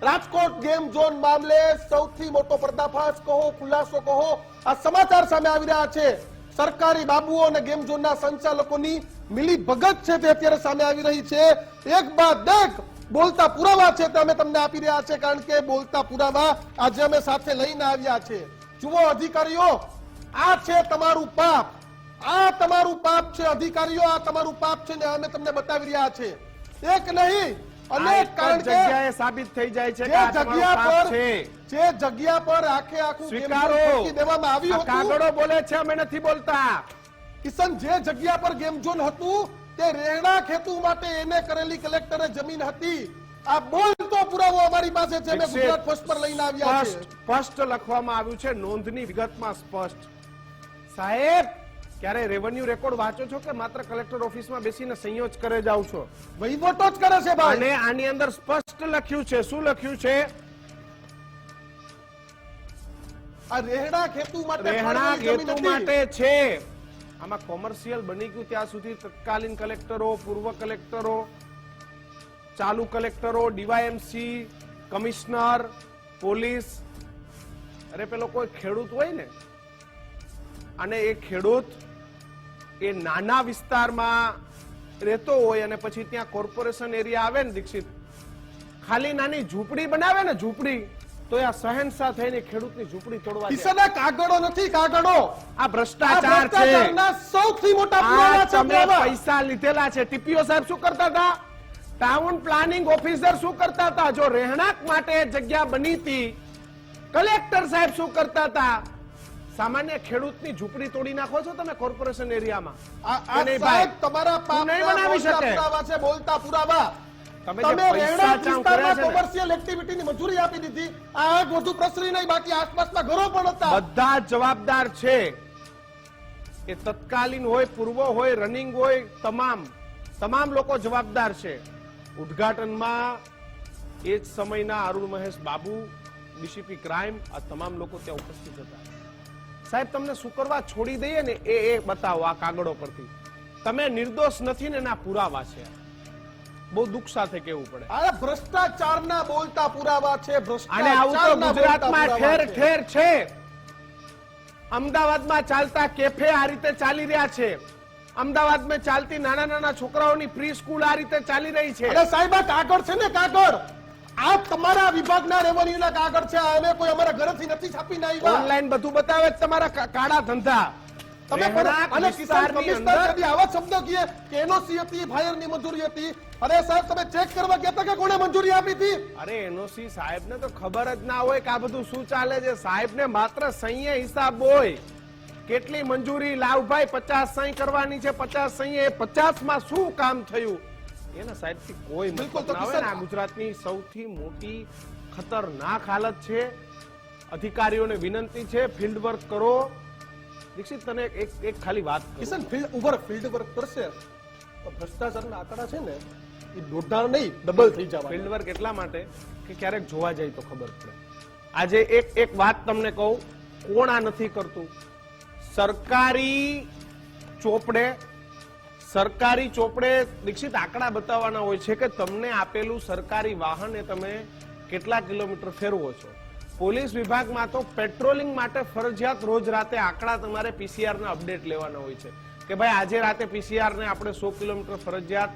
Rajkot game zone મામલે સૌથી મોટો પર્દાફાશ કહો, ખુલાસો કહો, આ સમાચાર સામે આવી રહ્યા છે. સરકારી બાબુઓ અને ગેમ ઝોનના સંચાલકોની મિલી ભગત છે તે અત્યારે સામે આવી રહી છે. એક બાદ એક બોલતા પુરાવા છે તે અમે તમને આપી રહ્યા છે, કારણ કે બોલતા પુરાવા આજે અમે સાથે લઈને આવ્યા છે. જુઓ અધિકારીઓ, આ છે તમારું પાપ. આ તમારું પાપ છે અધિકારીઓ, આ તમારું પાપ છે ને અમે તમને બતાવી રહ્યા છે. એક નહીં જ કારણ કે જગ્યાએ સાબિત થઈ જાય છે કે જગ્યા પર જે જગ્યા પર આખે આખું સ્વીકારો. દેવામાં આવ્યું હતું કાગળો બોલે છે અમે નથી બોલતા. કિશન જે જગ્યા પર ગેમ ઝોન હતું તે રહેણાંક ખેતુ માટે એને કરેલી કલેક્ટરે જમીન હતી. આ બોલ તો પુરાવો અમારી પાસે છે અમે ગુજરાત ફર્સ્ટ પર લઈને આવ્યા છે સ્પષ્ટ સ્પષ્ટ લખવામાં આવ્યું છે નોંધની વિગતમાં સ્પષ્ટ. સાહેબ ક્યારે રેવન્યુ રેકોર્ડ વાંચો છો કે માત્ર કલેક્ટર ઓફિસમાં બેસીને સંયોજ કરે જાવ છો? વહીવટો જ કરે છે ભાઈ. અને આની અંદર સ્પષ્ટ લખ્યું છે. શું લખ્યું છે? આ રહેણાંક ખેતુ માટે હેતુ હતી. માટે છે. આમાં કોમર્શિયલ બની ગયું ત્યાં સુધી તત્કાલીન કલેક્ટરો પૂર્વ કલેક્ટરો ચાલુ કલેક્ટરો ડીવાયએમસી કમિશનર પોલીસ. અરે પેલો કોઈ ખેડૂત હોય ને? અને એ ખેડૂત એ નાના વિસ્તારમાં રહેતો હોય અને પછી ત્યાં કોર્પોરેશન એરિયા આવે ને દીક્ષિત ખાલી નાની ઝૂંપડી બનાવે ને ઝૂંપડી તો આ સહનશા થઈને ખેડૂતની ઝૂંપડી તોડવા ઈસદા કાગડો નથી કાગડો આ ભ્રષ્ટાચાર છે. સૌથી મોટા પુરાવા છે તમે પૈસા લીધેલા છે. ટીપીઓ સાહેબ શું કરતા હતા? ટાઉન પ્લાનિંગ ઓફિસર શું કરતા હતા? જો રહેણાંક માટે જગ્યા બની હતી કલેક્ટર સાહેબ શું કરતા હતા? સામાન્ય ખેડૂતની ઝૂંપડી તોડી નાખો છો તમે કોર્પોરેશન એરિયામાં? તમારા બનાવી શકે. બોલતા પુરાવા. તમે જે તમે પૈસા રહેણાંક ચાઉ વિસ્તારમાં કર્યા છે ને, કોમર્શિયલ એક્ટિવિટીની મંજૂરી આપી દીધી. આ આગ વધુ પ્રસરી નહીં બાકી આસપાસના ઘરો પણ હતા. બધા જવાબદાર છે. એ તત્કાલીન હોય પૂર્વ હોય રનિંગ હોય તમામ. તમામ લોકો જવાબદાર છે. ઉદ્ઘાટનમાં એ જ સમયના અરુણ મહેશ બાબુ ડીસીપી ક્રાઇમ આ તમામ લોકો ત્યાં ઉપસ્થિત હતા. સાહેબ તમને શુક્રવાર છોડી દઈએ ને એ એ બતાવો આ કાગળો પરથી. તમે નિર્દોષ નથી ને એના પુરાવા છે. બહુ દુઃખ સાથે કેવું પડે. આ ભ્રષ્ટાચારના બોલતા પુરાવા છે અને આવું તો ગુજરાતમાં ઠેર છે. ઠેર છે. અમદાવાદમાં ચાલતા કેફે આ રીતે ચાલી રહ્યા છે. અમદાવાદમાં ચાલતી નાના નાના છોકરાઓની પ્રી સ્કૂલ આ રીતે ચાલી રહી છે. અરે સાહેબ કાગળ છે ને કાગળ? આ તમારા વિભાગના રેવન્યુના કાગળ છે અમે કોઈ અમારા ઘરેથી નથી છાપીને આવ્યા. ઓનલાઈન બધું બતાવે તમારા કાળા ધંધા. તમે પણ અને કિસાન કમિશનર કદી આવા શબ્દ કીએ કે એનઓસી હતી ફાયરની મંજૂરી હતી. અરે સાહેબ તમે ચેક કરવા ગયા હતા કે કોણે મંજૂરી આપી હતી? અરે એનઓસી સાહેબને તો ખબર જ ના હોય કે આ બધું શું ચાલે છે. સાહેબને માત્ર સંયે હિસાબ હોય. કેટલી મંજૂરી? લાવભાઈ પચાસ સહી કરવાની છે. પચાસ સહી એ પચાસમાં શું કામ થયું? એના સાહેબથી કોઈ બિલકુલ, તો ના આ ગુજરાતની સૌથી મોટી ખતરનાક હાલત છે. અધિકારીઓને વિનંતી છે ફિલ્ડ વર્ક કરો. દીક્ષિત તને એક- એક ખાલી વાત કિશન ફિલ્ડ ઉપર ફિલ્ડ વર્ક કરશે. તો ભ્રષ્ટાચારના આંકડા છે ને એ દોઢા નહીં ડબલ થઈ જવા ફિલ્ડ વર્ક એટલા માટે કે ક્યારેક જોવા જાય તો ખબર પડે. આજે એક એક વાત તમને કહું કોણ આ નથી કરતું? સરકારી ચોપડે સરકારી ચોપડે દીક્ષિત આંકડા બતાવવાના હોય છે કે તમને આપેલું સરકારી વાહન એ તમે કેટલા કિલોમીટર ફેરવો છો? પોલીસ વિભાગમાં તો પેટ્રોલિંગ માટે ફરજિયાત રોજ રાતે આંકડા તમારે પીસીઆર ના અપડેટ લેવાના હોય છે. કે ભાઈ આજે રાતે પીસીઆર ને આપણે સો કિલોમીટર ફરજિયાત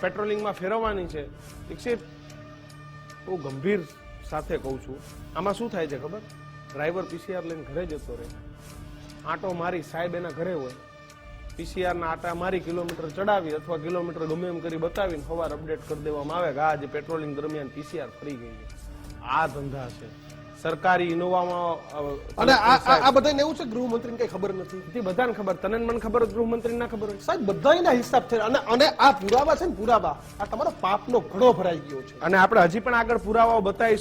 પેટ્રોલિંગમાં ફેરવવાની છે. દીક્ષિત, બહુ ગંભીર સાથે કહું છું. આમાં શું થાય છે ખબર? ડ્રાઈવર પીસીઆર લઈને ઘરે જતો રહે. આંટો મારી સાહેબ એના ઘરે હોય. પીસીઆર ના આટા મારી કિલોમીટર ચડાવી અથવા કિલોમીટર ગમે એમ કરી બતાવીને સવાર અપડેટ કરી દેવામાં આવે કે આજે પેટ્રોલિંગ દરમિયાન પીસીઆર ફરી ગઈ છે. આ ધંધા છે. સરકારી ઇનોવામાં અને આ બધાને એવું છે ગૃહમંત્રીને કઈ ખબર નથી? તે બધાને ખબર. તને મને ખબર ગૃહમંત્રીને ગૃહમંત્રી ના ખબર હોય. સાહેબ બધાના હિસાબ છે અને અને આ પુરાવા છે ને પુરાવા. આ તમારો પાપનો ઘડો ભરાઈ ગયો છે. અને આપણે હજી પણ આગળ પુરાવાઓ બતાવીશું.